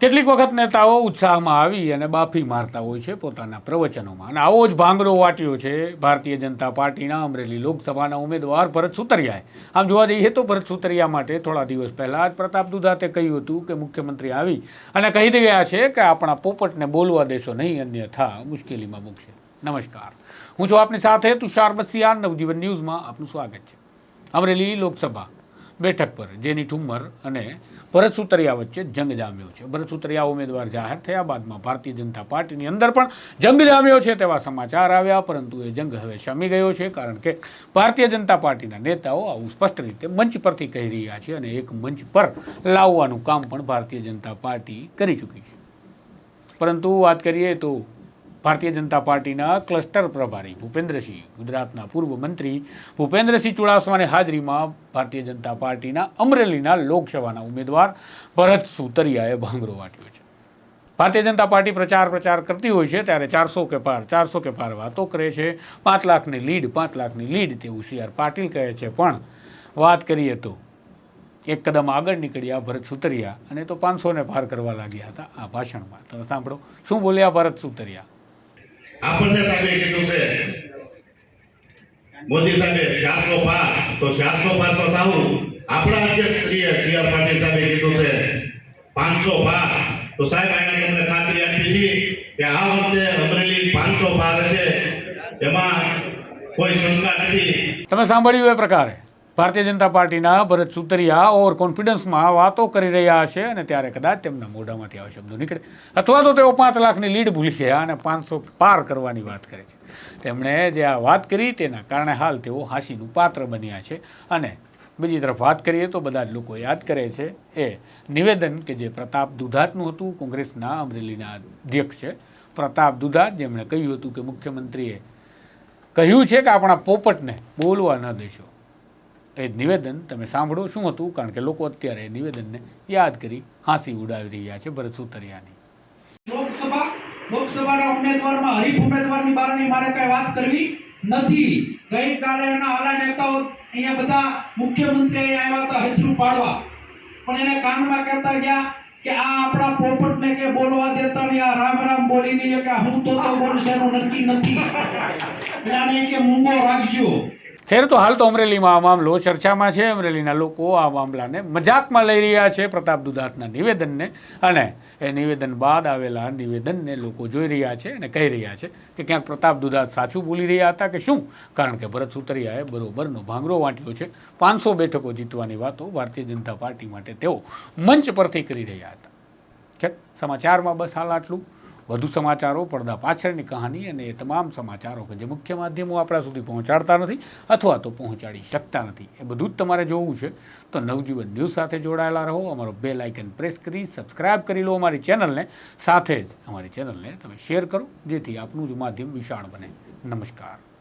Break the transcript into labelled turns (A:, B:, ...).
A: કેટલીક વખત નેતાઓ ઉત્સાહમાં આવી અને બાફી મારતા હોય છે પોતાના પ્રવચનોમાં. અને આવો જ ભાંગરો વાટ્યો છે ભારતીય જનતા પાર્ટીના અમરેલી લોકસભાના ઉમેદવાર ભરત સુતરિયાએ. આમ જોવા જઈએ તો ભરત સુતરિયા માટે થોડા દિવસ પહેલાં જ પ્રતાપ દુધાતે કહ્યું હતું કે મુખ્યમંત્રી આવી અને કહી ગયા છે કે આપણા પોપટને બોલવા દેશો નહીં, અન્યથા મુશ્કેલીમાં મૂકશે. નમસ્કાર. હું છું આપની સાથે તુષાર બસિયા નવજીવન ન્યૂઝમાં આપનું સ્વાગત છે. અમરેલી લોકસભા બેઠક પર જેની ઠુમ્મર અને ભરત સુતરિયા વચ્ચે જંગ જામ્યો છે. ભરત સુતરિયા ઉમેદવાર જાહેર થયા બાદમાં ભારતીય જનતા પાર્ટીની અંદર પણ જંગ જામ્યો છે તેવા સમાચાર આવ્યા, પરંતુ એ જંગ હવે શમી ગયો છે કારણ કે ભારતીય જનતા પાર્ટીના નેતાઓ આવું સ્પષ્ટ રીતે મંચ પરથી કહી રહ્યા છે અને એક મંચ પર લાવવાનું કામ પણ ભારતીય જનતા પાર્ટી કરી ચૂકી છે. પરંતુ વાત કરીએ તો ભારતીય જનતા પાર્ટીના ક્લસ્ટર પ્રભારી ભૂપેન્દ્રસિંહ, ગુજરાતના પૂર્વ મંત્રી ભૂપેન્દ્રસિંહ ચુડાસમાની હાજરીમાં ભારતીય જનતા પાર્ટીના અમરેલીના લોકસભાના ઉમેદવાર ભરત સુતરિયાએ ભાંગરો વાટ્યો છે. ભારતીય જનતા પાર્ટી પ્રચાર પ્રચાર કરતી હોય છે ત્યારે ચારસો કે પાર, ચારસો કે પાર વાતો કરે છે. પાંચ લાખની લીડ, પાંચ લાખની લીડ તેવું સી આર પાટીલ કહે છે. પણ વાત કરીએ તો એક કદમ આગળ નીકળ્યા ભરત સુતરિયા અને તો પાંચસોને પાર કરવા લાગ્યા હતા આ ભાષણમાં. તમે સાંભળો. શું બોલ્યા ભરત સુતરિયા?
B: આપણને સાહેબે કીધું છે, મોદી સાહેબે ચારસો પાર, તો ચારસો પાર તો આપણા અધ્યક્ષ છીએ સી આર પાટીલ સાહેબે કીધું છે, પાંચસો પાર. તો સાહેબ, એને તમને ખાતરી આપી છે કે આ વખતે અમરેલી પાંચસો પાર હશે. એમાં કોઈ શંકા નથી.
A: તમે સાંભળ્યું એ પ્રકારે? ભારતીય જનતા પાર્ટીના ભરત સુતરિયા ઓવર કોન્ફિડન્સમાં વાતો કરી રહ્યા હશે અને ત્યારે કદાચ તેમના મોઢામાંથી આવા શબ્દો નીકળે. અથવા તો તેઓ પાંચ લાખની લીડ ભૂલી ગયા અને પાંચસો પાર કરવાની વાત કરે છે. તેમણે જે આ વાત કરી તેના કારણે હાલ તેઓ હાંસીનું પાત્ર બન્યા છે. અને બીજી તરફ વાત કરીએ તો બધા જ લોકો યાદ કરે છે એ નિવેદન કે જે પ્રતાપ દુધાતનું હતું, કોંગ્રેસના અમરેલીના અધ્યક્ષ છે. પ્રતાપ દુધાત જેમણે કહ્યું હતું કે મુખ્યમંત્રીએ કહ્યું છે કે આપણા પોપટને બોલવા ન દેશો. એ નિવેદન તમે સાંભળો શું હતું? કારણ કે લોકો અત્યારે એ નિવેદનને યાદ કરી હાંસી ઉડાવી રહ્યા છે ભરત સુતરિયાની.
C: લોકસભા, લોકસભાના ઉમેદવારમાં હરીફ ઉમેદવારની બારની મારે કઈ વાત કરવી નથી. ગઈકાલે એના આલા નેતાઓ અહીંયા બધા મુખ્યમંત્રી આવ્યા હતા હજરૂ પાડવા. પણ એને કાનમાં કહેતા ગયા કે આ આપણા પોપટને કે બોલવા દેતા નહીં આ રામ રામ બોલીને કે હું તો તો બોલશે એનું નક્કી નથી. એટલે કે મૂંગો રાખજો.
A: ખેર તો હાલ તો અમરેલીમાં આ મામલો ચર્ચામાં છે. અમરેલીના લોકો આ મામલાને મજાકમાં લઈ રહ્યા છે પ્રતાપ દુધાતના નિવેદનને. અને એ નિવેદન બાદ આવેલા નિવેદનને લોકો જોઈ રહ્યા છે અને કહી રહ્યા છે કે ક્યાંક પ્રતાપ દુધાત સાચું બોલી રહ્યા હતા કે શું? કારણ કે ભરત સુતરિયાએ બરોબરનો ભાંગરો વાંટ્યો છે. પાંચસો બેઠકો જીતવાની વાતો ભારતીય જનતા પાર્ટી માટે તેઓ મંચ પરથી કરી રહ્યા હતા. સમાચારમાં બસ હાલ આટલું. વધુ સમાચારો, પડદા પાછળની કહાની અને એ તમામ સમાચારો કે જે મુખ્ય માધ્યમો આપણા સુધી પહોંચાડતા નથી અથવા તો પહોંચાડી શકતા નથી. એ બધું જ તમારે જોવું છે. તો નવજીવન ન્યૂઝ સાથે જોડાયેલા રહો. અમારો બેલ આઇકન પ્રેસ કરી, સબસ્ક્રાઇબ કરી લો અમારી ચેનલને. સાથે જ અમારી ચેનલને તમે શેર કરો, જેથી આપનું જ માધ્યમ વિશાળ બને. નમસ્કાર.